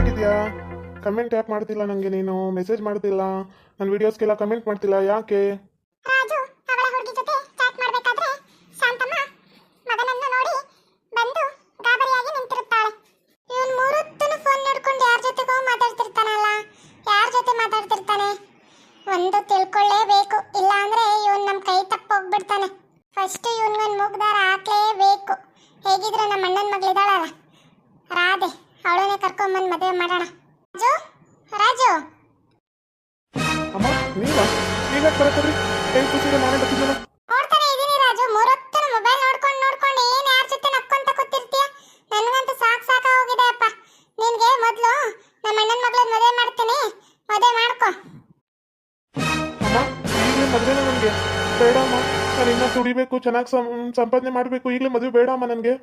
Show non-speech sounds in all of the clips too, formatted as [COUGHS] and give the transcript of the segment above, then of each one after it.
ಹೇಗಿದ್ಯಾ ಕಮೆಂಟ್ ಯಾಕೆ ಮಾಡ್ತಿಲ್ಲ ನನಗೆ ನೀನು? ಮೆಸೇಜ್ ಮಾಡ್ತಿಲ್ಲ? ನನ್ನ ವಿಡಿಯೋಸ್ಗೆಲ್ಲ ಕಮೆಂಟ್ ಮಾಡ್ತಿಲ್ಲ ಯಾಕೆ? ಇವನ್ ಒಂದು ತಿಳ್ಕೊಳ್ಳೇಬೇಕು ಇಲ್ಲ ಅಂದ್ರೆ ಇವನ್ ಕೈ ತಪ್ಪೋಗ್ಬಿಡ್ತಾನೆ. ಫಸ್ಟ್ ಇವನ್ಗೊಂದು ಮೂಗ್ದಾರ ಹಾಕ್ಲೇಬೇಕು ಹೇಗಿದ್ರೆ ನಮ್ಮ ಅಣ್ಣನ ಮಗಳಿದಾಳಲ್ಲ? ರಾಧೆ. ಅವಳನ್ನೇ ಕರ್ಕೊಂಬಂದು ಮದುವೆ ಮಾಡೋಣ. ರಾಜು ರಾಜು. ಅಮ್ಮ ನೀವಾ ನೀವ್ಯಾಕೆ ಬರತ್ತೀರಿ ಏನು ಖುಷಿಗೆ ನಾನೇ ಬರ್ತಿದ್ದೇನೆ ನೋಡ್ತಾನೆ ಇದೀನಿ ರಾಜು ಮೂರೊತ್ತನ ಮೊಬೈಲ್ ನೋಡ್ಕೊಂಡು ನೋಡ್ಕೊಂಡು ಏನ್ ಯಾರ ಜೊತೆ ನಕ್ಕೊಂತ ಕೂತಿರ್ತೀಯ? ನನಗಂತೂ ಸಾಕ್ ಸಾಕ ಹೋಗಿದೆ ಅಪ್ಪ. ನಿನ್ಗೆ ಮೊದ್ಲು ನಮ್ಮ ಅಣ್ಣನ ಮಗಳನ್ನ ಮದುವೆ ಮಾಡ್ತೀನಿ. ಮದುವೆ ಮಾಡ್ಕೊ. ಅಮ್ಮ ಈಗಲೇ ಮದುವೆನೇ ನನಗೆ? ಬೇಡ ಅಮ್ಮ ನಾನು ಇನ್ನೂ ದುಡಿಬೇಕು ಚೆನ್ನಾಗಿ ಸಂಪಾದನೆ ಮಾಡಬೇಕು ಈಗಲೇ ಮದುವೆ ಬೇಡಮ್ಮ ನನಗೆ.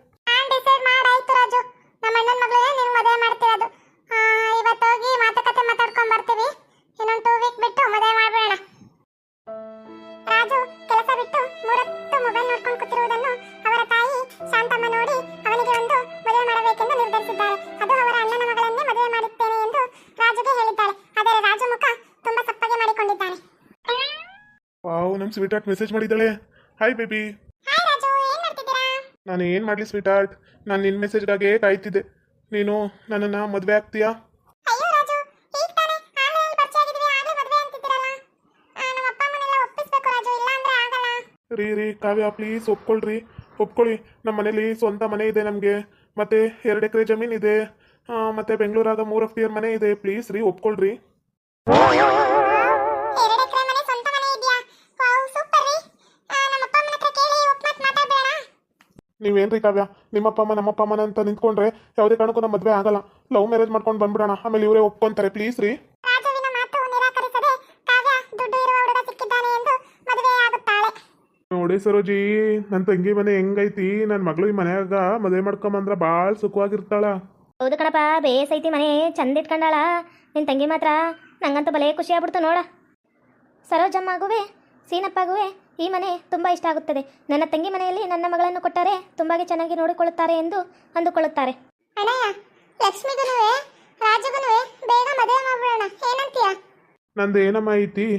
ರಾಜು ಕೆಲಸ ಬಿಟ್ಟು ಮೂರೊತ್ತು ಮೊಬೈಲ್ ನೋಡ್ಕೊಂಡು ಕೂತಿರುವುದನ್ನು ಅವರ ತಾಯಿ ಶಾಂತಮ್ಮ ನೋಡಿ ಅವನಿಗೆ ಒಂದು ಮದುವೆ ಮಾಡಬೇಕೆಂದು ನಿರ್ಧರಿಸಿದ್ದಾರೆ. ಅದು ಅವರ ಅಣ್ಣನ ಮಗಳನ್ನೇ ಮದುವೆ ಮಾಡುತ್ತೇನೆ ಎಂದು ರಾಜುಗೆ ಹೇಳಿದ್ದಾಳೆ. ಆದರೆ ರಾಜು ಮುಖ ತುಂಬಾ ಸಪ್ಪಗೆ ಮಾಡಿಕೊಂಡಿದ್ದಾನೆ. ವಾವ್ ನಮ್ಮ ಸ್ವೀಟ್ ಆರ್ಟ್ ಮೆಸೇಜ್ ಮಾಡಿದ್ದಾಳೆ. ಹಾಯ್ ಬೇಬಿ ನಾನು ಏನು ಮಾಡಲಿ ಸ್ವೀಟ್ ಆರ್ಟ್ ನಾನು ನಿನ್ನ ಮೆಸೇಜ್ಗಾಗೆ ಕಾಯ್ತಿದ್ದೆ. ನೀನು ನನ್ನನ್ನು ಮದುವೆ ಆಗ್ತೀಯಾ ಅಯ್ಯೋ ರಾಜು ಈಗ ತಾನೇ ಆನ್ಲೈನ್ ಪರಿಚಯ ಆಗಿದ್ವಿ ಆಗ್ಲೇ ಮದುವೆ ಅಂತಿದ್ದೀರಲ್ಲ ಆ, ನಮ್ಮ ಅಪ್ಪ ಅಮ್ಮನೆಲ್ಲ ಒಪ್ಪಿಸ್ಬೇಕು ರಾಜು ಇಲ್ಲ ಅಂದ್ರೆ ಆಗಲ್ಲ ರೀ ರೀ ಕಾವ್ಯ ಪ್ಲೀಸ್ ಒಪ್ಕೊಳ್ರಿ. ಒಪ್ಕೊಳ್ಳಿ ನಮ್ಮ ಮನೇಲಿ ಸ್ವಂತ ಮನೆ ಇದೆ ನಮಗೆ. ಮತ್ತೆ ಎರಡು ಎಕರೆ ಜಮೀನು ಇದೆ. ಮತ್ತೆ ಬೆಂಗಳೂರಾಗ ಮೂರು ಎಫ್ ಮನೆ ಇದೆ. ಪ್ಲೀಸ್ ರೀ ಒಪ್ಕೊಳ್ರಿ. ನೀವೇನ್ರಿ ಕಾವ್ಯ? ನಿಮ್ಮಪ್ಪ ಅಮ್ಮ ನಮ್ಮಪ್ಪ ಅಮ್ಮನ ಅಂತ ನಿಂತ್ಕೊಂಡ್ರೆ ಯಾವುದೇ ಕಾರಣಕ್ಕೂ ನಮ್ಮ ಮದುವೆ ಆಗಲ್ಲ. ಲವ್ ಮ್ಯಾರೇಜ್ ಮಾಡ್ಕೊಂಡು ಬಂದ್ಬಿಡೋಣ. ಆಮೇಲೆ ಇವರೇ ಒಪ್ಕೊಂತಾರೆ. ಪ್ಲೀಸ್ ರೀ. ನೋಡಿ ಸರೋಜಿ ನನ್ನ ತಂಗಿ ಮನೆ ಹೆಂಗೈತಿ? ನನ್ನ ಮಗಳು ಈ ಮನೆಯಾಗ ಮದುವೆ ಮಾಡ್ಕೊಂಬಂದ್ರ ಭಾಳ ಸುಖವಾಗಿರ್ತಾಳ. ಹೌದು ಕಣಪ್ಪ ಬೇಸೈತಿ ಮನೆ ಚಂದ ಇಟ್ಕೊಂಡಾಳ. ನಿನ್ ತಂಗಿ ಮಾತ್ರ ನಂಗಂತೂ ಭಲೇ ಖುಷಿ ಆಗ್ಬಿಡ್ತು ನೋಡ. ಸರೋಜಮ್ಮಗುವೆ ಸೀನಪ್ಪಗುವೆ ಈ ಮನೆ ತುಂಬ ಇಷ್ಟ ಆಗುತ್ತದೆ. ನನ್ನ ತಂಗಿ ಮನೆಯಲ್ಲಿ ನನ್ನ ಮಗಳನ್ನು ಕೊಟ್ಟರೆ ತುಂಬಾ ಚೆನ್ನಾಗಿ ನೋಡಿಕೊಳ್ಳುತ್ತಾರೆ ಎಂದು ಅಂದುಕೊಳ್ಳುತ್ತಾರೆ. ಅಣ್ಣಯ್ಯ ಲಕ್ಷ್ಮಿಗನುವೆ ರಾಜುಗನುವೆ ಬೇಗ ಮದುವೆ ಮಾಡ್ಬಿಡೋಣ. ಏನಂತೀಯ? ನಂದು ಏನಮ್ಮ ಐತಿ?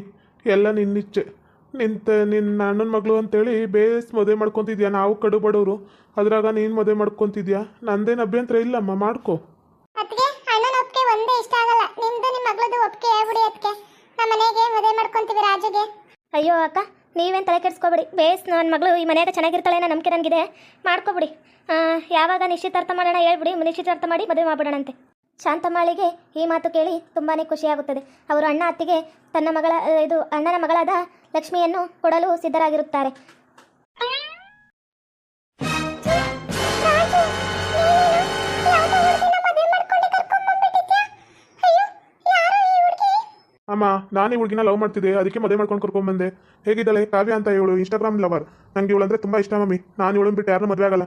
ಎಲ್ಲ ನಿನ್ನಿಚ್ಛೆ ನಿಂತ ನಿನ್ನ ಅಣ್ಣನ ಮಗಳು ಅಂತೇಳಿ ಬೇಸ್ ಮದುವೆ ಮಾಡ್ಕೊತಿದ್ಯಾ? ನಾವು ಕಡು ಬಡವರು. ಅದ್ರಾಗ ನೀನು ಮದುವೆ ಮಾಡ್ಕೊತಿದ್ಯಾ? ನಂದೇನು ಅಭ್ಯಂತರ ಇಲ್ಲಮ್ಮ ಮಾಡ್ಕೊ. ಅತ್ತಿಗೆ ಅಣ್ಣನ ಒಪ್ಪಿಗೆ ಒಂದೇ ಇಷ್ಟ ಆಗಲ್ಲ. ನಿಮ್ದು ನಿಮ್ಮ ಮಗಳದು ಒಪ್ಪಿಗೆ ಹೇಳ್ಬಿಡಿ ಅದಕ್ಕೆ ನಮ್ಮ ಮನೆಗೆ ಮದುವೆ ಮಾಡ್ಕೊಂತೀವಿ ರಾಜುಗೆ. ಅಯ್ಯೋ ಅಕ್ಕ ನೀವೇನು ತಲೆ ಕೆಡಿಸ್ಕೊಬೇಡಿ. ಬೇಸ್ ನನ್ನ ಮಗಳು ಈ ಮನೆಯಾಗ ಚೆನ್ನಾಗಿರ್ತಾಳೆ ಅನ್ನೋ ನಂಬಿಕೆ ನನಗಿದೆ. ಮಾಡ್ಕೊಬಿಡಿ. ಯಾವಾಗ ನಿಶ್ಚಿತಾರ್ಥ ಮಾಡೋಣ ಹೇಳ್ಬಿಡಿ. ನಿಶ್ಚಿತಾರ್ಥ ಮಾಡಿ ಮದುವೆ ಮಾಡ್ಬಿಡೋಣಂತೆ. ಶಾಂತಮಾಳಿಗೆ ಈ ಮಾತು ಕೇಳಿ ತುಂಬಾ ಖುಷಿಯಾಗುತ್ತದೆ. ಅವರು ಅಣ್ಣ ಅತ್ತಿಗೆ ತನ್ನ ಮಗಳ ಇದು ಅಣ್ಣನ ಮಗಳಾದ ಲಕ್ಷ್ಮಿಯನ್ನು ಕೊಡಲು ಸಿದ್ಧರಾಗಿರುತ್ತಾರೆ. ಅಮ್ಮ, ನಾನು ಹುಡುಗಿನ ಲವ್ ಮಾಡ್ತಿದ್ದೆ, ಅದಕ್ಕೆ ಮದುವೆ ಮಾಡ್ಕೊಂಡು ಕರ್ಕೊಂಡ್ಬಂದೆ ಹೇಗಿದ್ದಾಳೆ? ಕಾವ್ಯ ಅಂತ ಇವಳು ಇನ್ಸ್ಟಾಗ್ರಾಮ್ ಲವರ್ ನಂಗೆ ಇವಳಂದ್ರೆ ತುಂಬ ಇಷ್ಟ, ಮಮ್ಮಿ. ನಾನು ಇವಳನ್ನ ಬಿಟ್ಟು ಯಾರನ್ನೂ ಮದುವೆ ಆಗಲ್ಲ.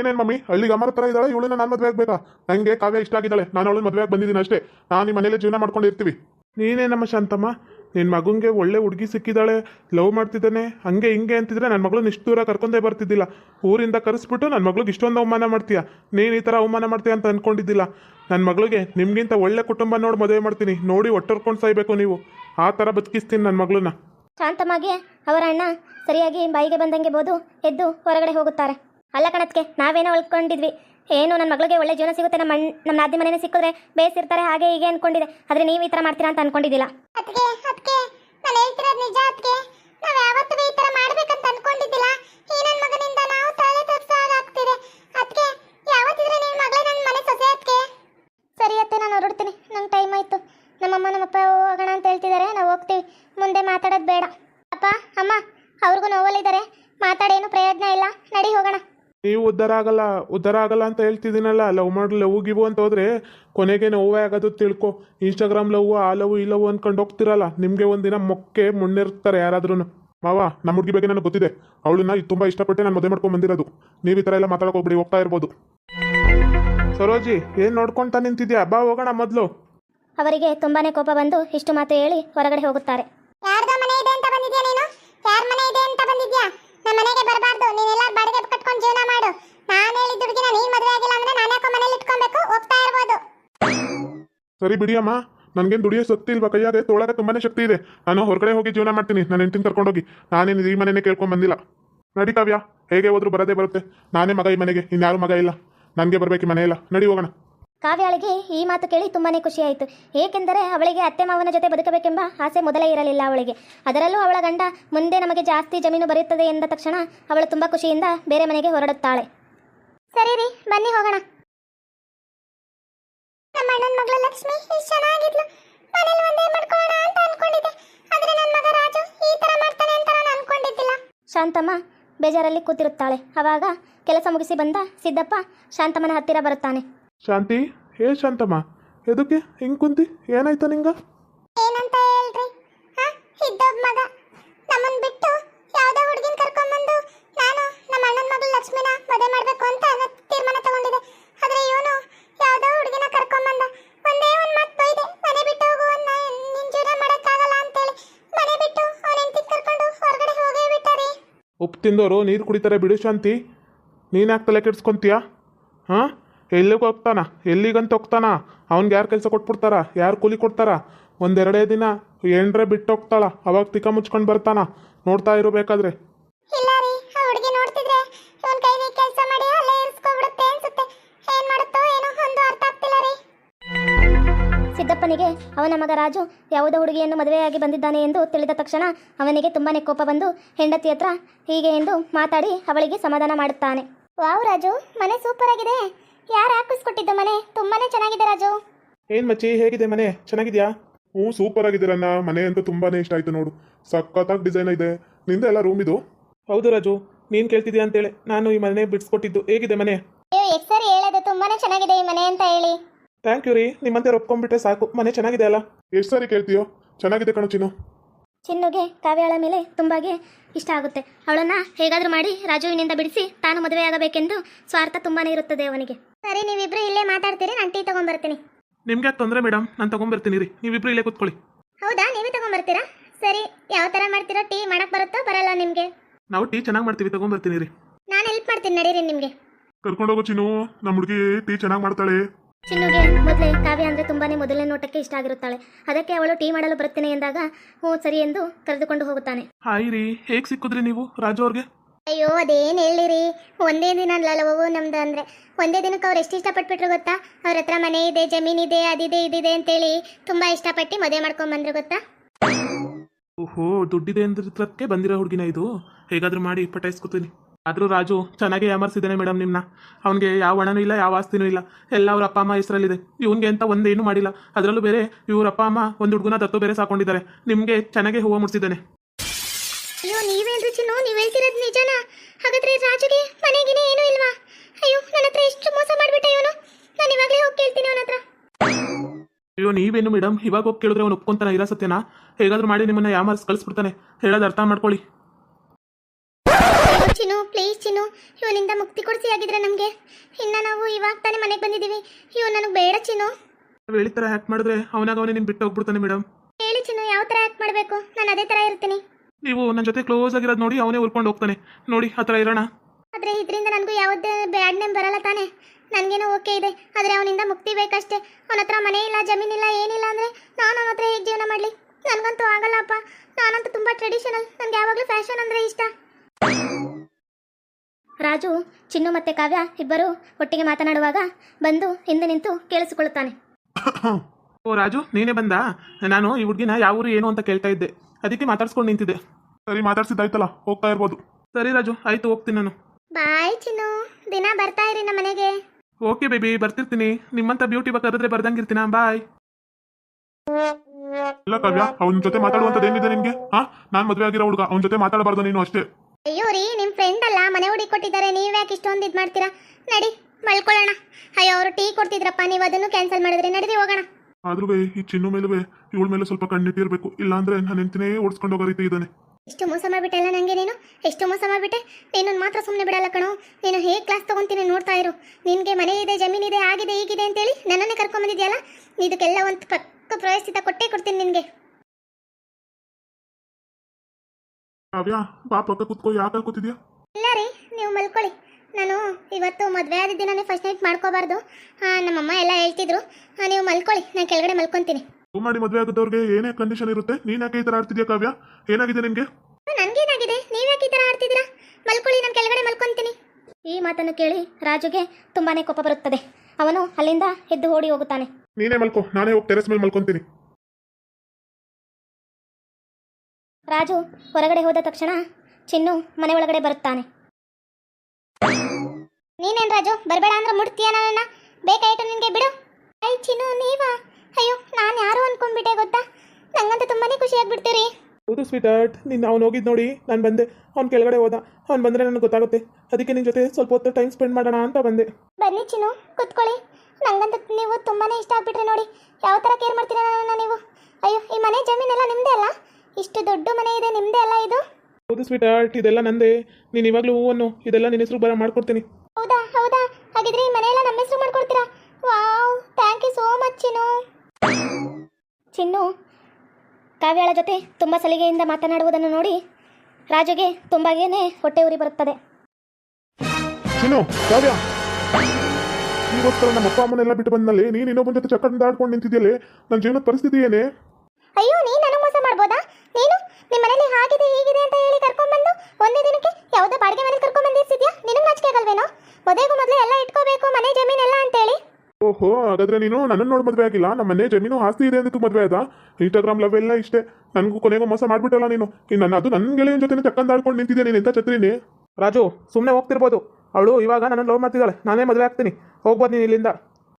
ಏನೇನು ಮಮ್ಮಿ? ಹಳ್ಳಿಗೆ ಅಮರ ಥರ ಇದ್ದಾಳೆ ಇವಳನ್ನ ನಾನು ಮದುವೆ ಆಗ್ಬೇಕಾ? ನಂಗೆ ಕಾವ್ಯ ಇಷ್ಟ ಆಗಿದ್ದಾಳೆ. ನಾನು ಅವಳನ್ನ ಮದುವೆ ಆಗಿ ಬಂದಿದ್ದೀನಿ ಅಷ್ಟೇ. ನಾನು ನಿಮ್ಮ ಮನೇಲಿ ಜೀವನ ಮಾಡ್ಕೊಂಡಿರ್ತೀವಿ ನೀನೇ ನಮ್ಮ ಶಾಂತಮ್ಮ? ನಿನ್ನ ಮಗುಂಗೆ ಒಳ್ಳೆ ಹುಡುಗಿ ಸಿಕ್ಕಿದ್ದಾಳೆ ಲವ್ ಮಾಡ್ತಿದ್ದಾನೆ ಹಂಗೆ ಹಿಂಗೆ ಅಂತಿದ್ರೆ ನನ್ನ ಮಗಳನ್ನ ಇಷ್ಟು ದೂರ ಕರ್ಕೊಂಡೇ ಬರ್ತಿದ್ದಿಲ್ಲ. ಊರಿಂದ ಕರೆಸ್ಬಿಟ್ಟು ನನ್ನ ಮಗಳಿಗೆ ಇಷ್ಟೊಂದು ಅವಮಾನ ಮಾಡ್ತೀಯ? ನೀನು ಈ ಥರ ಅವಮಾನ ಮಾಡ್ತೀಯ ಅಂತ ಅಂದ್ಕೊಂಡಿದ್ದಿಲ್ಲ ನನ್ನ ಮಗಳಿಗೆ ನಿಮಗಿಂತ ಒಳ್ಳೆ ಕುಟುಂಬ ನೋಡಿ ಮದುವೆ ಮಾಡ್ತೀನಿ. ನೋಡಿ ಒಟ್ಟರ್ಕೊಂಡು ಸಾಯ್ಬೇಕು ನೀವು. ಆ ಥರ ಬದುಕಿಸ್ತೀನಿ ನನ್ನ ಮಗಳನ್ನ. ಶಾಂತಮ್ಮಗೆ ಅವರ ಅಣ್ಣ ಸರಿಯಾಗಿ ಬಾಯಿಗೆ ಬಂದಂಗೆ ಬೋದು ಎದ್ದು ಹೊರಗಡೆ ಹೋಗುತ್ತಾರೆ. ಅಲ್ಲ ಕಣತ್ಕೆ ನಾವೇನೋ ಉಳ್ಕೊಂಡಿದ್ವಿ ಏನು ನನ್ನ ಮಗಳಿಗೆ ಒಳ್ಳೆ ಜೀವನ ಸಿಗುತ್ತೆ, ನಮ್ಮ ನಮ್ಮ ನಾದಿ ಮನೇನೆ ಸಿಕ್ಕಿದ್ರೆ ಬೇಸಿರ್ತಾರೆ, ಹಾಗೆ ಹೀಗೆ ಅನ್ಕೊಂಡಿದೆ. ಆದ್ರೆ ನೀವು ಈ ತರ ಮಾಡ್ತೀರಾ ಅಂತ ಅನ್ಕೊಂಡಿದ್ದಿಲ್ಲ. ಅದಕ್ಕೆ ಅದಕ್ಕೆ ನಾನು ಹೇಳ್ತಿರೋದು ನಿಜ ಅದಕ್ಕೆ ನಾವು ಯಾವತ್ತೂ ಈ ತರ ಮಾಡ್ಬೇಕಂತ ಅನ್ಕೊಂಡಿದ್ದಿಲ್ಲ. ಈ ನನ್ನ ಮಗನಿಂದ ನಾವು ತಲೆ ತಪ್ಸಾಗ್ತಿದೆ ಅದಕ್ಕೆ ಯಾವತ್ತಿದ್ರೆ ನಿನ್ನ ಮಗಳೇ ನನ್ನ ಮನೆ ಸೊಸೆ ಅದಕ್ಕೆ ಸರಿ ಅತ್ತೆ ನಾನು ಹೊರಡ್ತೀನಿ ನಂಗೆ ಟೈಮ್ ಆಯಿತು ನಮ್ಮಮ್ಮ ನಮ್ಮಪ್ಪ ಹೋಗೋಣ ಅಂತ ಹೇಳ್ತಿದ್ದಾರೆ ನಾವು ಹೋಗ್ತೀವಿ ಮುಂದೆ ಮಾತಾಡೋದು ಬೇಡ ಅಪ್ಪ ಅಮ್ಮ ಅವ್ರಿಗೂ ನೋವಲ್ಲಿದ್ದಾರೆ ಮಾತಾಡೇನು ಪ್ರಯೋಜನ ಇಲ್ಲ ನಡಿ ಹೋಗೋಣ ನೀವು ಉದ್ಧಾರ ಆಗಲ್ಲ ಉದ್ಧಾರ ಆಗಲ್ಲ ಅಂತ ಹೇಳ್ತಿದ್ದೀನಲ್ಲ ಲವ್ ಮಾಡಿ ಲವ್ ಗಿವು ಅಂತ ಹೋದ್ರೆ ಕೊನೆಗೆ ನೋವೇ ಆಗೋದು ತಿಳ್ಕೊ. ಇನ್ಸ್ಟಾಗ್ರಾಮ್ ಲವ್ ಆ ಲವ್ ಈ ಲವ್ ಅನ್ಕೊಂಡು ಹೋಗ್ತಿರಲ್ಲ ನಿಮಗೆ ಒಂದಿನ ಮೊಕ್ಕೆ ಮುನ್ನಿರ್ತಾರೆ ಯಾರಾದ್ರೂ ಮಾವ ನಮ್ಮ ಹುಡುಗಿ ಬಗ್ಗೆ ನನಗೆ ಗೊತ್ತಿದೆ. ಅವಳನ್ನ ತುಂಬ ಇಷ್ಟಪಟ್ಟೆ ನಾನು ಮದುವೆ ಮಾಡ್ಕೊಂಡು ಬಂದಿರೋದು. ನೀವು ಈ ಥರ ಎಲ್ಲ ಮಾತಾಡೋಕೆ ಹೋಗ್ಬಿಡಿ ಹೋಗ್ತಾ ಇರ್ಬೋದು. ಸರೋಜಿ ಏನು ನೋಡ್ಕೊಂತ ನಿಂತಿದ್ಯಾ? ಬಾ ಹೋಗೋಣ ಮೊದಲು. ಅವರಿಗೆ ತುಂಬಾನೇ ಕೋಪ ಬಂದು ಇಷ್ಟು ಮಾತು ಹೇಳಿ ಹೊರಗಡೆ ಹೋಗುತ್ತಾರೆ. ಯಾರ್ದ ಮನೆ ಇದೆ ಅಂತ ಬಂದಿದ್ಯಾ ನೀನು? ಯಾರ ಮನೆ ಇದೆ ಅಂತ ಬಂದಿದ್ಯಾ? ನಮ್ಮ ಮನೆಗೆ ಬರಬಾರ್ದು. ನೀನೆಲ್ಲ ಬಾಡಿಗೆ ಕಟ್ಕೊಂಡು ಜೀವನ ಮಾಡು. ನಾನು ಹೇಳಿದ ಹುಡುಗಿನ ನೀನ್ ಮದುವೆ ಆಗಿಲ್ಲ ಅಂದ್ರೆ ನಾನು ಯಾಕೋ ಮನೇಲಿ ಇಟ್ಕೊಬೇಕು? ಹೋಗ್ತಾ ಇರ್ಬೋದು. ಸರಿ ಬಿಡಿ ಅಮ್ಮ. ನನಗೇನು ದುಡಿಯೋ ಶಕ್ತಿ ಇಲ್ವಾ ಕೈಯಾಗೆ ತೊಳಕ್ಕೆ ತುಂಬಾನೇ ಶಕ್ತಿ ಇದೆ. ನಾನು ಹೊರಗಡೆ ಹೋಗಿ ಜೀವನ ಮಾಡ್ತೀನಿ. ನನ್ನ ಹೆಂಡತಿನ ಕರ್ಕೊಂಡೋಗಿ. ನಾನೇನು ಈ ಮನೆನೇ ಕೇಳ್ಕೊಂಡು ಬಂದಿಲ್ಲ. ನಡಿ ಕಾವ್ಯ. ಹೇಗೆ ಹೋದ್ರು ಬರದೇ ಬರುತ್ತೆ. ನಾನೇ ಮಗ ಈ ಮನೆಗೆ. ಇನ್ಯಾರು ಮಗ ಇಲ್ಲ. ನನಗೆ ಬರ್ಬೇಕು ಮನೆ ಇಲ್ಲ ನಡಿ ಹೋಗೋಣ. ಕಾವ್ಯಾಳಿಗೆ ಈ ಮಾತು ಕೇಳಿ ತುಂಬಾನೇ ಖುಷಿಯಾಯಿತು. ಏಕೆಂದರೆ ಅವಳಿಗೆ ಅತ್ತೆ ಮಾವನ ಜೊತೆ ಬದುಕಬೇಕೆಂಬ ಆಸೆ ಮೊದಲೇ ಇರಲಿಲ್ಲ ಅವಳಿಗೆ. ಅದರಲ್ಲೂ ಅವಳ ಗಂಡ ಮುಂದೆ ನಮಗೆ ಜಾಸ್ತಿ ಜಮೀನು ಬರೆಯುತ್ತದೆ ಎಂದ ತಕ್ಷಣ ಅವಳು ತುಂಬ ಖುಷಿಯಿಂದ ಬೇರೆ ಮನೆಗೆ ಹೊರಡುತ್ತಾಳೆ. ಸರಿ ರೀ, ಬನ್ನಿ ಹೋಗೋಣ. ನಮ್ಮ ಅಣ್ಣನ ಲಕ್ಷ್ಮಿ ನನ್ನ ಮಗ ಈ ತರ ಮಾಡ್ತಾನೆ ಅಂತ ಶಾಂತಮ್ಮ ಬೇಜಾರಲ್ಲಿ ಕೂತಿರುತ್ತಾಳೆ. ಅವಾಗ ಕೆಲಸ ಮುಗಿಸಿ ಬಂದ ಸಿದ್ದಪ್ಪ ಶಾಂತಮ್ಮನ ಹತ್ತಿರ ಬರುತ್ತಾನೆ. ಶಾಂತಿ ಏ ಶಾಂತಮ್ಮ ಎದಕ್ಕೆ? ಹಿಂಗೆ ಕುಂತಿ ಏನಾಯ್ತು ನಿಂಗ? ಏನಂತ ಹೇಳ್ರಿ? ಹಾ? ಇದ್ದೊಬ್ಬ ಮಗ. ನಮ್ಮನ್ ಬಿಟ್ಟು ಯಾವ್ದೋ ಹುಡುಗಿನ ಕರ್ಕೊಂಡ್ಬಂದು ನಾನು ನಮ್ಮ ಅಣ್ಣನ ಮಗಳು ಲಕ್ಷ್ಮಿನ ಮದುವೆ ಮಾಡಬೇಕು ಅಂತ ನ- ತೀರ್ಮಾನ ತಗೊಂಡಿದ್ದೆ. ಆದ್ರೆ ಇವನು ಯಾವ್ದೋ ಹುಡುಗಿನ ಕರ್ಕೊಂಡ್ಬಂದ ಒಂದೇ ಒಂದ್ ಮಾತು ಬೈದೆ ಮನೆ ಬಿಟ್ಟು ಹೋಗು ಅನ್ನ ನಿನ್ ಜೀವನ ಮಾಡಕ್ಕಾಗಲ್ಲ ಅಂತೇಳಿ ಮನೆ ಬಿಟ್ಟು ಅವನ ಹೆಂಡತಿ ಕರ್ಕೊಂಡು ಹೊರಗಡೆ ಹೋಗೇ ಬಿಟ್ಟಾರಿ. ಉಪ್ಪು ತಿಂದವರು ನೀರು ಕುಡಿತಾರೆ ಬಿಡು ಶಾಂತಿ. ನೀನು ಯಾಕೆ ತಲೆ ಕೆಡ್ಸ್ಕೊಂತೀಯ? ಹಾಂ? ಎಲ್ಲಿಗೆ ಹೋಗ್ತಾನ? ಎಲ್ಲಿಗಂತ ಹೋಗ್ತಾನ? ಅವ್ನಿಗೆ ಯಾರು ಕೆಲಸ ಕೊಟ್ಬಿಡ್ತಾರ? ಯಾರು ಕೂಲಿ ಕೊಡ್ತಾರ? ಒಂದೆರಡೇ ದಿನ ಏನ್ರೆ ಬಿಟ್ಟು ಹೋಗ್ತಾಳ ಅವಾಗ ತಿಕ್ಕ ಮುಚ್ಕೊಂಡು ಬರ್ತಾನ. ನೋಡ್ತಾ ಇರಬೇಕಾದ್ರೆ ಇಲ್ಲ ರೀ ಆ ಹುಡುಗಿ ನೋಡ್ತಿದ್ರೆ ಇವನ್ ಕೈಲಿ ಕೆಲಸ ಮಾಡಿ ಅಲ್ಲೇ ಇರಿಸ್ಕೊಬಿಡುತ್ತೆ ಅನ್ಸುತ್ತೆ. ಏನ್ ಮಾಡುತ್ತೋ ಏನೋ ಒಂದು ಅರ್ಥ ಆಗ್ತಿಲ್ಲ ರೀ. ಸಿದ್ದಪ್ಪನಿಗೆ ಅವನ ಮಗ ರಾಜು ಯಾವುದೋ ಹುಡುಗಿಯನ್ನು ಮದುವೆಯಾಗಿ ಬಂದಿದ್ದಾನೆ ಎಂದು ತಿಳಿದ ತಕ್ಷಣ ಅವನಿಗೆ ತುಂಬಾನೇ ಕೋಪ ಬಂದು ಹೆಂಡತಿ ಹತ್ರ ಹೀಗೆ ಎಂದು ಮಾತಾಡಿ ಅವಳಿಗೆ ಸಮಾಧಾನ ಮಾಡುತ್ತಾನೆ. ವಾವ್ ರಾಜು ಮನೆ ಸೂಪರ್ ಆಗಿದೆ. ಯಾರು ಹಾಕಿಸ್ಕೊಟ್ಟಿದ್ದು ಮನೆ? ತುಂಬಾನೇ ಚೆನ್ನಾಗಿದೆ ರಾಜು. ಏನ್ ಮಚ್ಚಿ ಹೇಗಿದೆ ಮನೆ? ಚೆನ್ನಾಗಿದ್ಯಾ? ಹ್ಞೂ ಸೂಪರ್ ಆಗಿದ್ದೀರಣ್ಣ ಮನೆ ಅಂತೂ ತುಂಬಾನೇ ಇಷ್ಟ ಆಯ್ತು ನೋಡು. ಸಖತ್ತಾಗಿ ಡಿಸೈನ್ ಇದೆ. ನಿಂದ ಎಲ್ಲ ರೂಮ್ ಇದು? ಹೌದು ರಾಜು. ನೀನ್ ಕೇಳ್ತಿದ್ಯಾ ಅಂತೇಳಿ ನಾನು ಈ ಮನೆ ಬಿಡಿಸ್ಕೊಟ್ಟಿದ್ದು. ಹೇಗಿದೆ ಮನೆ? ಸರಿ ಎಕ್ಸರಿ ಹೇಳೋದು ತುಂಬಾನೇ ಚೆನ್ನಾಗಿದೆ ಈ ಮನೆ ಅಂತ ಹೇಳಿ. ಥ್ಯಾಂಕ್ ಯು ರೀ. ನಿಮ್ಮಂತೆ ಒಪ್ಕೊಂಡ್ಬಿಟ್ರೆ ಸಾಕು. ಮನೆ ಚೆನ್ನಾಗಿದೆ ಅಲ್ಲ? ಎಷ್ಟು ಸಾರಿ ಕೇಳ್ತೀಯೋ? ಚೆನ್ನಾಗಿದೆ ಕಣು ಚಿನ್ನು. ಚಿನ್ನುಗೆ ಕಾವ್ಯಾಳ ಮೇಲೆ ತುಂಬಾಗೆ ಇಷ್ಟ ಆಗುತ್ತೆ. ಅವಳನ್ನ ಹೇಗಾದ್ರೂ ಮಾಡಿ ರಾಜುವಿನಿಂದ ಬಿಡಿಸಿ ತಾನು ಮದುವೆಯಾಗಬೇಕೆಂದು ಸ್ವಾರ್ಥ ತುಂಬಾನೇ ಇರುತ್ತದೆ ಅವನಿಗೆ. ಸರಿ ನೀವಿಬ್ರು ಇಲ್ಲೇ ಮಾತಾಡ್ತೀರಿ ನಾನು ಟೀ ತಗೊಂಡ್ಬರ್ತೀನಿ ನಿಮ್ಗೆ ಯಾಕೆ ತೊಂದರೆ ಮೇಡಮ್ ನಾನು ತಗೊಂಬರ್ತೀನಿ ರೀ. ನೀವಿಬ್ರು ಇಲ್ಲೇ ಕೂತ್ಕೊಳ್ಳಿ. ಹೌದಾ? ನೀವೇ ತಗೊಂಡ್ಬರ್ತೀರಾ ಸರಿ ಯಾವ ಥರ ಮಾಡ್ತೀರಾ ಟೀ ಮಾಡಕ್ ಬರುತ್ತೋ ಬರಲ್ಲ ನಿಮಗೆ. ನಾವು ಟೀ ಚೆನ್ನಾಗಿ ಮಾಡ್ತೀವಿ ತಗೊಂಬರ್ತೀನಿ ರೀ. ನಾನು ಹೆಲ್ಪ್ ಮಾಡ್ತೀನಿ ನಡೀರಿ ನಿಮಗೆ. ಕರ್ಕೊಂಡೋಗೋ ಚಿನ್ನು. ನಮ್ಮ ಹುಡುಗಿ ಟೀ ಚೆನ್ನಾಗಿ ಮಾಡ್ತಾಳೆ. ಚಿನ್ನುಗೆ ಮೊದಲೇ ಕಾವ್ಯ ಅಂದರೆ ತುಂಬಾನೇ ಮೊದಲನೇ ನೋಟಕ್ಕೆ ಇಷ್ಟ ಆಗಿರುತ್ತಾಳೆ. ಅದಕ್ಕೆ ಅವಳು ಟೀ ಮಾಡಲು ಬರುತ್ತೇನೆ ಎಂದಾಗ ಹ್ಞೂ ಸರಿ ಎಂದು ಕರೆದುಕೊಂಡು ಹೋಗುತ್ತಾನೆ. ಹಾಯ್ ರೀ ಹೇಗೆ ಸಿಕ್ಕಿದ್ರಿ ನೀವು ರಾಜು ಅವ್ರಿಗೆ? ಅಯ್ಯೋ, ಅದೇನು ಹೇಳಿರಿ ಒಂದೇ ದಿನ ಅಲ್ಲವೋ ನಮ್ದು ಅಂದರೆ. ಒಂದೇ ದಿನಕ್ಕೆ ಅವ್ರು ಎಷ್ಟು ಇಷ್ಟಪಟ್ಬಿಟ್ರು ಗೊತ್ತಾ? ಅವ್ರ ಹತ್ರ ಮನೆ ಇದೆ ಜಮೀನಿದೆ ಅದಿದೆ ಇದಿದೆ ಅಂತೇಳಿ ತುಂಬ ಇಷ್ಟಪಟ್ಟು ಮದುವೆ ಮಾಡ್ಕೊಂಬಂದ್ರು ಗೊತ್ತಾ? ಓಹೋ, ದುಡ್ಡಿದೆ ಅಂದ್ರಕ್ಕೆ ಬಂದಿರೋ ಹುಡುಗಿನ ಇದು. ಹೇಗಾದ್ರೂ ಮಾಡಿ ಪಟಾಯಿಸ್ಕೊತೀನಿ ಆದರೂ ರಾಜು, ಚೆನ್ನಾಗಿ ಯಾಮರ್ಸಿದ್ದಾನೆ ಮೇಡಮ್ ನಿಮ್ಮನ್ನ ಅವನಿಗೆ ಯಾವ ಹಣನೂ ಇಲ್ಲ, ಯಾವ ಆಸ್ತಿನೂ ಇಲ್ಲ. ಎಲ್ಲ ಅವ್ರ ಅಪ್ಪ ಅಮ್ಮ ಹೆಸರಲ್ಲಿದೆ. ಇವನಿಗೆ ಅಂತ ಒಂದೇನು ಮಾಡಿಲ್ಲ. ಅದರಲ್ಲೂ ಬೇರೆ ಇವ್ರ ಅಪ್ಪ ಅಮ್ಮ ಒಂದು ಹುಡುಗನ ದತ್ತು ಬೇರೆ ಸಾಕೊಂಡಿದ್ದಾರೆ. ನಿಮಗೆ ಚೆನ್ನಾಗಿ ಹೂವು ಮುಡಿಸಿದ್ದಾನೆ. ಚಿನ್ನು ನೀವು ಹೇಳ್ತಿರೋದು ನಿಜನಾ ಹಾಗಾದ್ರೆ ರಾಜುಗೆ ಮನೆಗಿನೇ ಏನೂ ಇಲ್ವಾ ಅಯ್ಯೋ ನನ್ನ ಹತ್ರ ಎಷ್ಟು ಮೋಸ ಮಾಡಿಬಿಟ್ಟ ಇವನು ನಾನು ಇವಾಗಲೇ ಹೋಗಿ ಕೇಳ್ತೀನಿ ಅವನ ಹತ್ರ ಅಯ್ಯೋ ನೀವೇನು ಮೇಡಮ್ ಇವಾಗ ಹೋಗಿ ಕೇಳಿದ್ರೆ ಅವ್ನು ಒಪ್ಕೊಂತಾನ ಇರ ಸತ್ಯನಾ ಹೇಗಾದ್ರೂ ಮಾಡಿ ನಿಮ್ಮನ್ನ ಯಾಮಾರ್ಸ್ ಕಳಿಸ್ಬಿಡ್ತಾನೆ ಹೇಳೋದು ಅರ್ಥ ಮಾಡ್ಕೊಳ್ಳಿ ಚಿನ್ನು ಪ್ಲೀಸ್ ಚಿನ್ನು ಇವನಿಂದ ಮುಕ್ತಿ ಕೊಡಿಸಿ ಆಗಿದ್ರೆ ನಮಗೆ ಇನ್ನ ನಾವು ಇವಾಗ ತಾನೇ ಮನೆಗೆ ಬಂದಿದೀವಿ ಇವ್ ನನಗೆ ಬೇಡ ಚಿನ್ನು ನಾವು ಹೇಳಿದ ಹ್ಯಾಕ್ ಮಾಡಿದ್ರೆ ಅವನಾಗ ಅವನೇ ನಿನ್ನ ಬಿಟ್ಟು ಹೋಗ್ಬಿಡ್ತಾನೆ ಮೇಡಮ್ ಹೇಳಿ ಚಿನ್ನು ಯಾವ ತರ ಆ್ಯಕ್ಟ್ ಮಾಡಬೇಕು ನಾನು ಅದೇ ತರ ಇರ್ತೀನಿ ನೀವು ನನ್ನ ಜೊತೆ ಕ್ಲೋಸ್ ಆಗಿರೋದು ನೋಡಿ ಅವನೇ ಉರ್ಕೊಂಡು ಹೋಗ್ತಾನೆ. ನೋಡಿ ಆ ಥರ ಇರೋಣ. ಆದರೆ ಇದರಿಂದ ನನಗೂ ಯಾವುದೇ ಬ್ಯಾಡ್ ನೇಮ್ ಬರಲ್ಲ ತಾನೆ. ನನಗೇನೋ ಓಕೆ ಇದೆ. ಆದರೆ ಅವನಿಂದ ಮುಕ್ತಿ ಬೇಕಷ್ಟೇ. ಅವನ ಹತ್ರ ಮನೆ ಇಲ್ಲ ಜಮೀನಿಲ್ಲ ಏನಿಲ್ಲ ಅಂದರೆ ನಾನು ಅವನ ಹತ್ರ ಹೇಗೆ ಜೀವನ ಮಾಡಲಿ? ನನಗಂತೂ ಆಗಲ್ಲಪ್ಪ ನಾನಂತೂ ತುಂಬ ಟ್ರೆಡಿಷನಲ್ ನನಗೆ ಯಾವಾಗಲೂ ಫ್ಯಾಷನ್ ಅಂದರೆ ಇಷ್ಟ. ರಾಜು ಚಿನ್ನು ಮತ್ತೆ ಕಾವ್ಯ ಇಬ್ಬರು ಒಟ್ಟಿಗೆ ಮಾತನಾಡುವಾಗ ಬಂದು ಹಿಂದೆ ನಿಂತು ಕೇಳಿಸಿಕೊಳ್ಳುತ್ತಾನೆ. [COUGHS] ಓ ರಾಜು ನೀನೇ ಬಂದ? ನಾನು ಈ ಹುಡುಗಿನ ಯಾವ ಊರು ಏನು ಅಂತ ಕೇಳ್ತಾ ಇದ್ದೆ. ಅದಕ್ಕೆ ಮಾತಾಡ್ಸ್ಕೊಂಡು ನಿಂತಿದ್ದೆ. ಸರಿ ಮಾತಾಡ್ಸಿದ್ದಾಯ್ತಲ್ಲ ಹೋಗ್ತಾ ಇರ್ಬೋದು. ಸರಿ ರಾಜು ಆಯ್ತು ಹೋಗ್ತೀನಿ ನಾನು. ಬಾಯ್ ಚಿನ್ನು. ದಿನ ಬರ್ತಾ ಇರಿ ನಮ್ಮ ಮನೆಗೆ. ಓಕೆ ಬೇಬಿ ಬರ್ತಿರ್ತೀನಿ. ನಿಮ್ಮಂತ ಬ್ಯೂಟಿ ಬಗ್ಗೆ ಕರೆದ್ರೆ ಬರ್ದಂಗಿರ್ತೀನ? ಬಾಯ್. ಇಲ್ಲ ಕಾವ್ಯ ಅವನ ಜೊತೆ ಮಾತಾಡುವಂಥದ್ದು ಏನಿದೆ ನಿನ್ಗೆ ಹಾ ನಾನು ಮದುವೆ ಆಗಿರೋ ಹುಡುಗ ಅವನ ಜೊತೆ ಮಾತಾಡಬಾರ್ದು ನೀನು ಅಷ್ಟೇ. ಅಯ್ಯೋ ರೀ ನಿಮ್ಮ ಫ್ರೆಂಡ್ ಅಲ್ಲ ಮನೆ ಹುಡುಗಿ ಕೊಟ್ಟಿದ್ದಾರೆ ನೀವು ಯಾಕೆ ಇಷ್ಟೊಂದು ಇದ್ ಮಾಡ್ತೀರಾ? ನಡಿ ಮಲ್ಕೊಳ್ಳೋಣ. ಅಯ್ಯೋ ಅವರು ಟೀ ಕೊಡ್ತಿದ್ರಪ್ಪ ನೀವು ಅದನ್ನು ಕ್ಯಾನ್ಸಲ್ ಮಾಡಿದ್ರೆ ನಡೀರಿ ಹೋಗೋಣ. ಆದ್ರೂ ಈ ಚಿನ್ನು ಮೇಲೂ ಇವಳ ಮೇಲೆ ಸ್ವಲ್ಪ ಕಣ್ಣಿಟ್ಟಿರ್ಬೇಕು ಇಲ್ಲಾಂದ್ರೆ ನಾನು ಹೆಂಡತಿನೇ ಓಡಿಸ್ಕೊಂಡು ಹೋಗೋ ರೀತಿ ಇದ್ದಾನೆ. ಎಷ್ಟು ಮೋಸ ಮಾಡ್ಬಿಟ್ಟಲ್ಲ ನಂಗೆ ನೀನು? ಎಷ್ಟು ಮೋಸ ಮಾಡ್ಬಿಟ್ಟೆ? ನೀನು ಮಾತ್ರ ಸುಮ್ಮನೆ ಬಿಡಲ್ಲ ಕಣೋ. ನೀನು ಹೇಗೆ ಕ್ಲಾಸ್ ತಗೊಂತೀನಿ ನೋಡ್ತಾ ಇರು. ನಿನಗೆ ಮನೆ ಇದೆ ಜಮೀನಿದೆ ಆಗಿದೆ ಹೀಗಿದೆ ಅಂತೇಳಿ ನನ್ನನ್ನೇ ಕರ್ಕೊಂಬಂದಿದ್ಯಲ್ಲ ಇದಕ್ಕೆಲ್ಲ ಒಂದು ಪಕ್ಕ ಪ್ರವೇಶಿತ ಕೊಟ್ಟೇ ಕೊಡ್ತೀನಿ ನಿನಗೆ. ಕಾವ್ಯ ಬಾ ಪಕ್ಕ ಕೂತ್ಕೋ. ಯಾಕೆ ಕೂತಿದ್ಯಾ? ಇಲ್ಲ ರೀ ನೀವು ಮಲ್ಕೊಳ್ಳಿ. ನಾನು ಇವತ್ತು ಮದುವೆ ಆದ ದಿನನೇ ಫಸ್ಟ್ ನೈಟ್ ಮಾಡ್ಕೋಬಾರ್ದು. ನಮ್ಮಮ್ಮ ಎಲ್ಲ ಹೇಳ್ತಿದ್ರು. ನೀವು ಮಲ್ಕೊಳ್ಳಿ ನಾನು ಕೆಳಗಡೆ ಮಲ್ಕೊಂತೀನಿ. ಲವ್ ಮಾಡಿ ಮದುವೆ ಆಗದವ್ರಿಗೆ ಏನೇ ಕಂಡೀಷನ್ ಇರುತ್ತೆ? ನೀನ್ ಯಾಕೆ ಈ ತರ ಆಡ್ತಿದ್ಯಾ ಕಾವ್ಯ? ಏನಾಗಿದೆ ನಿನ್ಗೆ? ನನಗೇನಾಗಿದೆ ನೀವ್ಯಾಕೆ ಈ ಥರ ಆಡ್ತಿದ್ದೀರಾ? ಮಲ್ಕೊಳ್ಳಿ ನಾನು ಕೆಳಗಡೆ ಮಲ್ಕೊಂತೀನಿ. ಈ ಮಾತನ್ನು ಕೇಳಿ ರಾಜುಗೆ ತುಂಬಾನೇ ಕೋಪ ಬರುತ್ತದೆ. ಅವನು ಅಲ್ಲಿಂದ ಎದ್ದು ಓಡಿ ಹೋಗುತ್ತಾನೆ. ನೀನೇ ಮಲ್ಕೋ ನಾನೇ ಹೋಗಿ ಟೆರೆಸ್ ಮೇಲೆ ಮಲ್ಕೊಂತೀನಿ. ರಾಜು ಹೊರಗಡೆ ಹೋದ ತಕ್ಷಣ ಚಿನ್ನು ಮನೆ ಒಳಗಡೆ ಬರುತ್ತಾನೆ. ನೀನೇನ್ ರಾಜು ಬರಬೇಡ ಅಂದ್ರೆ ಮುಡ್ತೀಯ ನನ್ನ ಬೇಕಾಯ್ತು ನಿನಗೆ ಬಿಡು? ಐ ಚಿನ್ನು ನೀವಾ? ಅಯ್ಯೋ ನಾನು ಯಾರು ಅನ್ಕೊಂಡ್ಬಿಟ್ಟೆ ಗೊತ್ತಾ? ನಂಗಂತ ತುಂಬಾನೇ ಖುಷಿ ಆಗ್ಬಿಡ್ತೀರಿ. ಹೌದು ಸ್ವೀಟ್ ಆರ್ಟ್ ನೀನು ಅವ್ನು ಹೋಗಿದ್ದು ನೋಡಿ ನಾನು ಬಂದೆ. ಅವ್ನು ಕೆಳಗಡೆ ಹೋದ. ಅವ್ನು ಬಂದರೆ ನನಗೆ ಗೊತ್ತಾಗುತ್ತೆ. ಅದಕ್ಕೆ ನಿನ್ನ ಜೊತೆ ಸ್ವಲ್ಪ ಹೊತ್ತು ಟೈಮ್ ಸ್ಪೆಂಡ್ ಮಾಡೋಣ ಅಂತ ಬಂದೆ. ಬನ್ನಿ ಚಿನ್ನು ಕುತ್ಕೊಳ್ಳಿ. ನಂಗಂತೂ ನೀವು ತುಂಬಾನೇ ಇಷ್ಟ ಆಗ್ಬಿಟ್ರಿ ನೋಡಿ. ಯಾವ ಥರ ಕೇರ್ ಮಾಡ್ತೀರಾ ನನ್ನ ನೀವು? ಅಯ್ಯೋ ಈ ಮನೆ ಜಮೀನೆಲ್ಲ ನಿಮ್ಮದೇ ಅಲ್ಲ? ಇಷ್ಟು ದೊಡ್ಡ ಮನೆ ಇದೆ ನಿಮ್ಮದೇ ಅಲ್ಲ ಇದು? ಹೌದು ಸ್ವೀಟ್ ಆರ್ಟ್ ಇದೆಲ್ಲ ನಂದೇ. ನೀನು ಇವಾಗಲೂ ಹೂವನ್ನು ಇದೆಲ್ಲ ನಿನ್ನ ಹೆಸರು ಬರ ಮಾಡ್ಕೊಡ್ತೀನಿ. ಹೌದಾ ಹೌದಾ? ಹಾಗಿದ್ರೆ ಈ ಮನೆಯೆಲ್ಲ ನಮ್ಮ ಹೆಸರು ಮಾಡ್ಕೊಡ್ತೀರಾ? Wow thank you so much Chinnu. Chinnu ಕಾವ್ಯಾಳ ಜೊತೆ ತುಂಬ ಸಲಿಗೆಯಿಂದ ಮಾತನಾಡುವುದನ್ನು ನೋಡಿ ರಾಜುಗೆ ತುಂಬಾಗೇನೆ ಹೊಟ್ಟೆ ಉರಿ ಬರುತ್ತದೆ. ಚಿನ್ನು ಕಾವ್ಯ. ಈಗೋಸ್ಕರ ನಮ್ಮ ಅಪ್ಪ ಅಮ್ಮನೆಲ್ಲ ಬಿಟ್ಟು ಬಂದಲ್ಲಿ ನೀನು ಇನ್ನೊಬ್ಬನ ಜೊತೆ ಚಕ್ಕಂದಾಡ್ಕೊಂಡು ಆಡ್ಕೊಂಡು ನಿಂತಿದ್ಯಲ್ಲೇ? ನನ್ನ ಜೀವನದ ಪರಿಸ್ಥಿತಿ ಏನೇ? ಅಯ್ಯೋ ನೀನು ನನಗೆ ಮೋಸ ಮಾಡ್ಬೋದಾ ನೀನು ನಿಮ್ಮ ಮನೆಯಲ್ಲಿ ಹಾಗಿದೆ ಹೀಗಿದೆ ಅಂತ ಹೇಳಿ ಕರ್ಕೊಂಡ್ಬಂದು ಒಂದೇ ದಿನಕ್ಕೆ ಯಾವುದೋ ಬಾಡಿಗೆ ಮನೇಲಿ ಕರ್ಕೊಂಡ್ ಬಂದಿರ್ಸಿದ್ಯಾ ನಿನಗೆ ನಾಚಿಕೆ ಆಗಲ್ವೇನೋ ಮದುವೆಗೂ ಮೊದಲು ಎಲ್ಲ ಇಟ್ಕೋಬೇಕು ಮನೆ ಜಮೀನೆಲ್ಲ ಅಂತೇಳಿ. ಓಹೋ ಹಾಗಾದ್ರೆ ನೀನು ನನ್ನನ್ನು ನೋಡಿ ಮದುವೆ ಆಗಿಲ್ಲ? ನಮ್ಮ ಮನೆ ಜಮೀನು ಆಸ್ತಿ ಇದೆ ಅಂತ ಮದುವೆ ಆಯ್ತಾ? ಇನ್ಸ್ಟಾಗ್ರಾಮ್ ಲವ್ ಎಲ್ಲ ಇಷ್ಟೇ. ನನಗೂ ಕೊನೆಗೂ ಮೋಸ ಮಾಡ್ಬಿಟ್ಟಲ್ಲ ನೀನು. ಇನ್ನು ನನ್ನ ಅದು ನನ್ನ ಗೆಳೆಯನ ಜೊತೆ ತಕ್ಕಂದಾಡ್ಕೊಂಡು ನಿಂತಿದ್ದೆ ನೀನು? ಎಂತ ಛತ್ರಿನಿ? ರಾಜು ಸುಮ್ಮನೆ ಹೋಗ್ತಿರ್ಬೋದು. ಅವಳು ಇವಾಗ ನನ್ನ ಲವ್ ಮಾಡ್ತಿದ್ದಾಳೆ. ನಾನೇ ಮದುವೆ ಆಗ್ತೀನಿ. ಹೋಗ್ಬೋದು ನೀನು ಇಲ್ಲಿಂದ.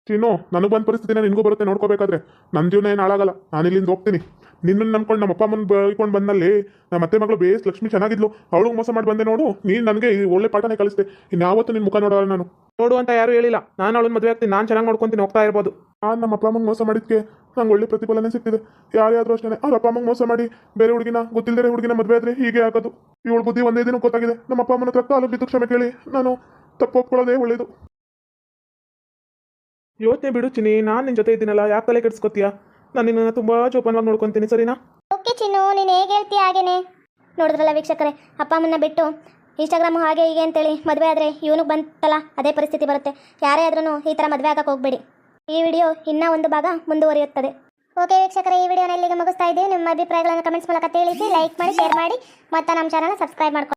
ಚಿನ್ನು ನನಗೆ ಬಂದ ಪರಿಸ್ಥಿತಿನ ನಿನಗೂ ಬರುತ್ತೆ ನೋಡ್ಕೋಬೇಕಾದ್ರೆ. ನನ್ನ ಜೀವನ ಏನು ಹಾಳಾಗಲ್ಲ. ನಾನು ಇಲ್ಲಿಂದ ಹೋಗ್ತೀನಿ. ನಿನ್ನನ್ನು ನಂಬ್ಕೊಂಡು ನಮ್ಮ ಅಪ್ಪ ಅಮ್ಮನ ಬೈಕೊಂಡು ಬಂದಲ್ಲಿ ನಮ್ಮ ಅತ್ತೆ ಮಗಳು ಬೇಸ್ ಲಕ್ಷ್ಮಿ ಚೆನ್ನಾಗಿದ್ಲು. ಅವಳಿಗೆ ಮೋಸ ಮಾಡಿ ಬಂದೆ ನೋಡು. ನೀನು ನನಗೆ ಈ ಒಳ್ಳೆ ಪಾಠನೇ ಕಲಿಸ್ತೆ ಇನ್ಯಾವತ್ತೂ ನಿನ್ನ ಮುಖ ನೋಡಲ್ಲ ನಾನು. ನೋಡು ಅಂತ ಯಾರು ಹೇಳಿಲ್ಲ. ನಾನು ಅವಳನ್ನ ಮದುವೆ ಆಗ್ತೀನಿ. ನಾನು ಚೆನ್ನಾಗಿ ನೋಡ್ಕೊಂತೀನಿ. ಹೋಗ್ತಾ ಇರ್ಬೋದು. ಆ ನಮ್ಮ ಅಪ್ಪ ಅಮ್ಮಂಗೆ ಮೋಸ ಮಾಡಿದ್ಕೆ ನಂಗೆ ಒಳ್ಳೆ ಪ್ರತಿಫಲನೇ ಸಿಗ್ತಿದೆ ಯಾರ್ಯಾದ್ರೂ ಅಷ್ಟೇ ಅವ್ರ ಅಪ್ಪ ಅಮ್ಮಂಗೆ ಮೋಸ ಮಾಡಿ ಬೇರೆ ಹುಡುಗಿನ ಗೊತ್ತಿಲ್ಲದೆ ಹುಡುಗಿನ ಮದುವೆ ಆದ್ರೆ ಹೀಗೆ ಆಗೋದು. ಇವಳು ಬುದ್ಧಿ ಒಂದೇ ದಿನ ಗೊತ್ತಾಗಿದೆ. ನಮ್ಮ ಅಪ್ಪ ಅಮ್ಮನ ಹತ್ರ ಕಾಲು ಬಿದ್ದು ಕ್ಷಮೆ ಕೇಳಿ ನಾನು ತಪ್ಪು ಒಪ್ಕೊಳ್ಳೋದೇ ಒಳ್ಳೇದು. ಯೋಚನೆ ಬಿಡು ಚಿನಿ ನಾನು ನಿನ್ನ ಜೊತೆ ಇದ್ದೀನಲ್ಲ. ಯಾಕೆ ತಲೆ ಕೆಡಿಸ್ಕೊತೀಯ? ನಾನು ನಿನ್ನನ್ನು ತುಂಬ ಜೋಪಾನವಾಗಿ ನೋಡ್ಕೊತೀನಿ, ಸರಿನಾ? ಓಕೆ ಚಿನ್ನು, ನೀನು ಹೇಗೆ ಹೇಳ್ತಿ ಹಾಗೇನೆ? ನೋಡಿದ್ರಲ್ಲ ವೀಕ್ಷಕರೇ, ಅಪ್ಪ ಅಮ್ಮನ ಬಿಟ್ಟು ಇನ್ಸ್ಟಾಗ್ರಾಮ್ ಹಾಗೆ ಹೀಗೆ ಅಂತೇಳಿ ಮದುವೆ ಆದ್ರೆ ಇವನಿಗೆ ಬಂತಲ್ಲ, ಅದೇ ಪರಿಸ್ಥಿತಿ ಬರುತ್ತೆ. ಯಾರೇ ಆದ್ರೂ ಈ ತರ ಮದುವೆ ಆಗಕ್ಕೆ ಹೋಗಬೇಡಿ. ಈ ವಿಡಿಯೋ ಇನ್ನ ಒಂದು ಭಾಗ ಮುಂದುವರಿಯುತ್ತದೆ. ಓಕೆ ವೀಕ್ಷಕರೇ, ಈ ವಿಡಿಯೋನ ಇಲ್ಲಿಗೆ ಮುಗಿಸ್ತಾ ಇದ್ದೀವಿ ನಿಮ್ಮ ಅಭಿಪ್ರಾಯಗಳನ್ನು ಕಮೆಂಟ್ಸ್ ಮೂಲಕ ತಿಳಿಸಿ, ಲೈಕ್ ಮಾಡಿ, ಶೇರ್ ಮಾಡಿ, ಮತ್ತೆ ನಮ್ಮ ಚಾನಲ್ ಸಬ್ಸ್ಕ್ರೈಬ್ ಮಾಡ್ಕೊಳ್ಳಿ